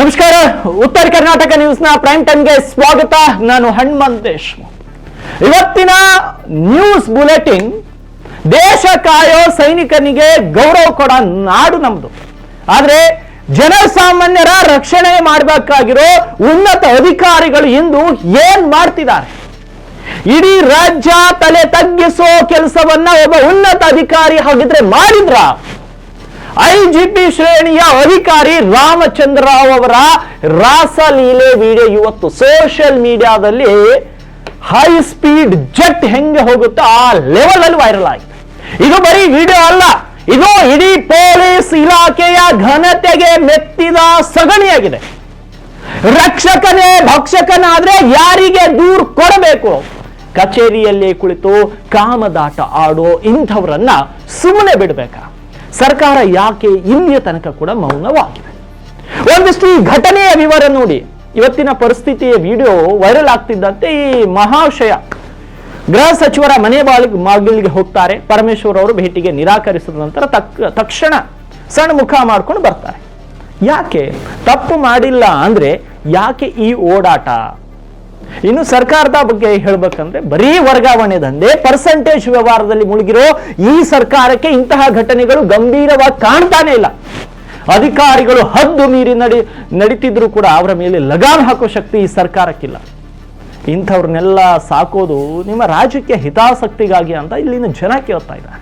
ನಮಸ್ಕಾರ. ಉತ್ತರ ಕರ್ನಾಟಕ ನ್ಯೂಸ್ನ ಪ್ರೈಮ್ ಟೈಮ್ಗೆ ಸ್ವಾಗತ. ನಾನು ಹನುಮಂತ್ ದೇಶ್ಮುಖ್. ಇವತ್ತಿನ ನ್ಯೂಸ್ ಬುಲೆಟಿನ್, ದೇಶ ಕಾಯೋ ಸೈನಿಕನಿಗೆ ಗೌರವ ಕೊಡ ನಾಡು ನಮ್ದು. ಆದ್ರೆ ಜನಸಾಮಾನ್ಯರ ರಕ್ಷಣೆ ಮಾಡಬೇಕಾಗಿರೋ ಉನ್ನತ ಅಧಿಕಾರಿಗಳು ಇಂದು ಏನ್ ಮಾಡ್ತಿದ್ದಾರೆ? ಇಡೀ ರಾಜ್ಯ ತಲೆ ತಗ್ಗಿಸೋ ಕೆಲಸವನ್ನ ಒಬ್ಬ ಉನ್ನತ ಅಧಿಕಾರಿ ಹಾಗಿದ್ರೆ ಮಾಡಿದ್ರ? ಐಜಿಪಿ ಶ್ರೇಣಿಯ ಅಧಿಕಾರಿ ರಾಮಚಂದ್ರ ರಾವ್ ಅವರ ರಾಸಲೀಲೆ ವಿಡಿಯೋ ಇವತ್ತು ಸೋಷಿಯಲ್ ಮೀಡಿಯಾದಲ್ಲಿ ಹೈ ಸ್ಪೀಡ್ ಜೆಟ್ ಹೆಂಗೆ ಹೋಗುತ್ತೋ ಆ ಲೆವೆಲ್ ಅಲ್ಲಿ ವೈರಲ್ ಆಗಿದೆ. ಇದು ಬರೀ ವಿಡಿಯೋ ಅಲ್ಲ, ಇದು ಇಡೀ ಪೊಲೀಸ್ ಇಲಾಖೆಯ ಘನತೆಗೆ ಮೆತ್ತಿದ ಸಗಣಿಯಾಗಿದೆ. ರಕ್ಷಕನೇ ಭಕ್ಷಕನಾದ್ರೆ ಯಾರಿಗೆ ದೂರ್ ಕೊಡಬೇಕು? ಕಚೇರಿಯಲ್ಲಿ ಕುಳಿತು ಕಾಮದಾಟ ಆಡೋ ಇಂಥವರನ್ನ ಸುಮ್ಮನೆ ಬಿಡಬೇಕಾ? ಸರ್ಕಾರ ಯಾಕೆ ಇಲ್ಲಿಯ ತನಕ ಕೂಡ ಮೌನವಾಗಿದೆ? ಒಂದಿಷ್ಟು ಈ ಘಟನೆಯ ವಿವರ ನೋಡಿ. ಇವತ್ತಿನ ಪರಿಸ್ಥಿತಿಯ ವಿಡಿಯೋ ವೈರಲ್ ಆಗ್ತಿದ್ದಂತೆ ಈ ಮಹಾಶಯ. ಗೃಹ ಸಚಿವರ ಮನೆ ಬಾಳಿಗೆ ಬಾಗಿಲಿಗೆ ಹೋಗ್ತಾರೆ. ಪರಮೇಶ್ವರ್ ಅವರು ಭೇಟಿಗೆ ನಿರಾಕರಿಸಿದ ನಂತರ ತಕ್, ತಕ್ಷಣ ಸಣ್ಣ ಮುಖ ಮಾಡ್ಕೊಂಡು ಬರ್ತಾರೆ. ಯಾಕೆ? ತಪ್ಪು ಮಾಡಿಲ್ಲ ಅಂದ್ರೆ ಯಾಕೆ ಈ ಓಡಾಟ? ಇನ್ನು ಸರ್ಕಾರದ ಬಗ್ಗೆ ಹೇಳ್ಬೇಕಂದ್ರೆ ಬರೀ ವರ್ಗಾವಣೆ ದಂಧೆ ಪರ್ಸೆಂಟೇಜ್ ವ್ಯವಹಾರದಲ್ಲಿ ಮುಳುಗಿರೋ ಈ ಸರ್ಕಾರಕ್ಕೆ ಇಂತಹ ಘಟನೆಗಳು ಗಂಭೀರವಾಗಿ ಕಾಣ್ತಾನೆ ಇಲ್ಲ. ಅಧಿಕಾರಿಗಳು ಹದ್ದು ಮೀರಿ ನಡಿ, ನಡೀತಿದ್ರು ಕೂಡ ಅವರ ಮೇಲೆ ಲಗಾಮ್ ಹಾಕೋ ಶಕ್ತಿ ಈ ಸರ್ಕಾರಕ್ಕಿಲ್ಲ. ಇಂಥವ್ರನ್ನೆಲ್ಲ ಸಾಕೋದು ನಿಮ್ಮ ರಾಜಕೀಯ ಹಿತಾಸಕ್ತಿಗಾಗಿ ಅಂತ ಇಲ್ಲಿನ ಜನ ಕೇಳ್ತಾ ಇದ್ದಾರೆ.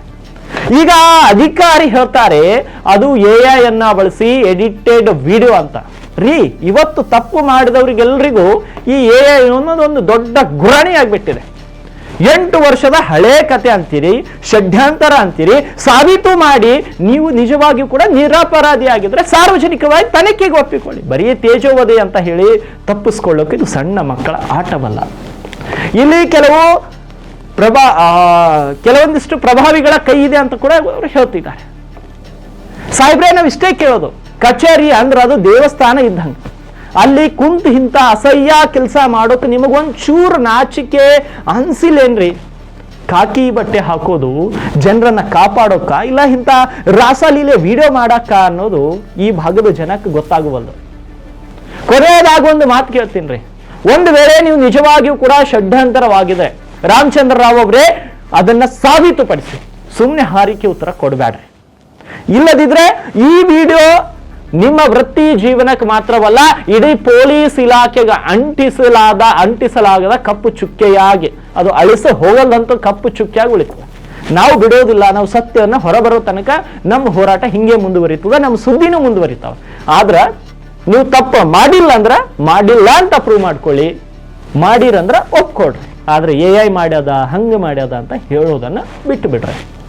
ಈಗ ಅಧಿಕಾರಿ ಹೇಳ್ತಾರೆ, ಅದು ಎ ಐ ಅನ್ನ ಬಳಸಿ ಎಡಿಟೆಡ್ ವಿಡಿಯೋ ಅಂತ. ರೀ, ಇವತ್ತು ತಪ್ಪು ಮಾಡಿದವರಿಗೆಲ್ಲರಿಗೂ ಈ ಎ ಐ ಅನ್ನೋದೊಂದು ದೊಡ್ಡ ಗುರಾಣಿ ಆಗಿಬಿಟ್ಟಿದೆ. ಎಂಟು ವರ್ಷದ ಹಳೆ ಕತೆ ಅಂತೀರಿ, ಷಡ್ಯಾಂತರ ಅಂತೀರಿ, ಸಾಬೀತು ಮಾಡಿ ನೀವು ನಿಜವಾಗಿಯೂ ಕೂಡ ನಿರಪರಾಧಿ ಆಗಿದ್ರೆ ಸಾರ್ವಜನಿಕವಾಗಿ ತನಿಖೆಗೆ ಒಪ್ಪಿಕೊಳ್ಳಿ. ಬರೀ ತೇಜೋವಧೆ ಅಂತ ಹೇಳಿ ತಪ್ಪಿಸ್ಕೊಳ್ಳೋಕೆ ಇದು ಸಣ್ಣ ಮಕ್ಕಳ ಆಟವಲ್ಲ. ಇಲ್ಲಿ ಕೆಲವು ಪ್ರಭಾ ಕೆಲವೊಂದಿಷ್ಟು ಪ್ರಭಾವಿಗಳ ಕೈ ಇದೆ ಅಂತ ಕೂಡ ಅವರು ಹೇಳ್ತಿದ್ದಾರೆ. ಸಾಹೇಬ್ರೆ ನಾವು ಇಷ್ಟೇ ಕೇಳೋದು. ಕಚೇರಿ ಅಂದ್ರೆ ಅದು ದೇವಸ್ಥಾನ ಇದ್ದಂಗೆ. ಅಲ್ಲಿ ಕುಂತು ಇಂಥ ಅಸಹ್ಯ ಕೆಲಸ ಮಾಡೋಕೆ ನಿಮಗೊಂದು ಚೂರು ನಾಚಿಕೆ, ಅನ್ಸಿಲ್ಲೇನ್ರಿ? ಕಾಕಿ ಬಟ್ಟೆ ಹಾಕೋದು, ಜನರನ್ನ ಕಾಪಾಡೋಕ, ಇಲ್ಲ ಇಂಥ ರಾಸಲೀಲೆ ವಿಡಿಯೋ ಮಾಡಕ್ಕ ಅನ್ನೋದು ಈ ಭಾಗದ ಜನಕ್ಕೆ ಗೊತ್ತಾಗುವಲ್ದು. ಕೊನೆಯದಾಗ ಒಂದು ಮಾತು ಕೇಳ್ತೀನಿ ರೀ ಒಂದು ವೇಳೆ ನೀವು ನಿಜವಾಗಿಯೂ ಕೂಡ ಷಡ್ಯಂತರವಾಗಿದೆ ರಾಮಚಂದ್ರ ರಾವ್ ಅವರೇ ಅದನ್ನ ಸಾಬೀತುಪಡಿಸಿ. ಸುಮ್ಮನೆ ಹಾರಿಕೆ ಉತ್ತರ ಕೊಡಬೇಡ್ರಿ ಇಲ್ಲದಿದ್ರೆ ಈ ವಿಡಿಯೋ ನಿಮ್ಮ ವೃತ್ತಿ ಜೀವನಕ್ಕೆ ಮಾತ್ರವಲ್ಲ, ಇಡೀ ಪೊಲೀಸ್ ಇಲಾಖೆಗೆ ಅಂಟಿಸಲಾದ, ಅಂಟಿಸಲಾಗದ ಕಪ್ಪು ಚುಕ್ಕೆಯಾಗಿ, ಅದು ಅಳಿಸಿ ಹೋಗಲ್ಲಂತ ಕಪ್ಪು ಚುಕ್ಕೆಯಾಗಿ ಉಳಿತದೆ. ನಾವು ಬಿಡೋದಿಲ್ಲ, ನಾವು ಸತ್ಯವನ್ನು ಹೊರಬರೋ ತನಕ ನಮ್ಮ ಹೋರಾಟ ಹಿಂಗೆ ಮುಂದುವರಿತದ, ನಮ್ಮ ಸುದ್ದಿನೂ ಮುಂದುವರಿತಾವ. ಆದ್ರ, ನೀವು ತಪ್ಪು ಮಾಡಿಲ್ಲ ಅಂದ್ರ, ಮಾಡಿಲ್ಲ ಅಂತ ಪ್ರೂವ್ ಮಾಡ್ಕೊಳ್ಳಿ. ಮಾಡಿರಂದ್ರ ಒಪ್ಕೊಡ್ರಿ. ಆದ್ರೆ ಎ ಐ ಮಾಡ್ಯದ, ಹಂಗೆ ಮಾಡ್ಯದ ಅಂತ ಹೇಳೋದನ್ನ ಬಿಟ್ಟು ಬಿಡ್ರಿ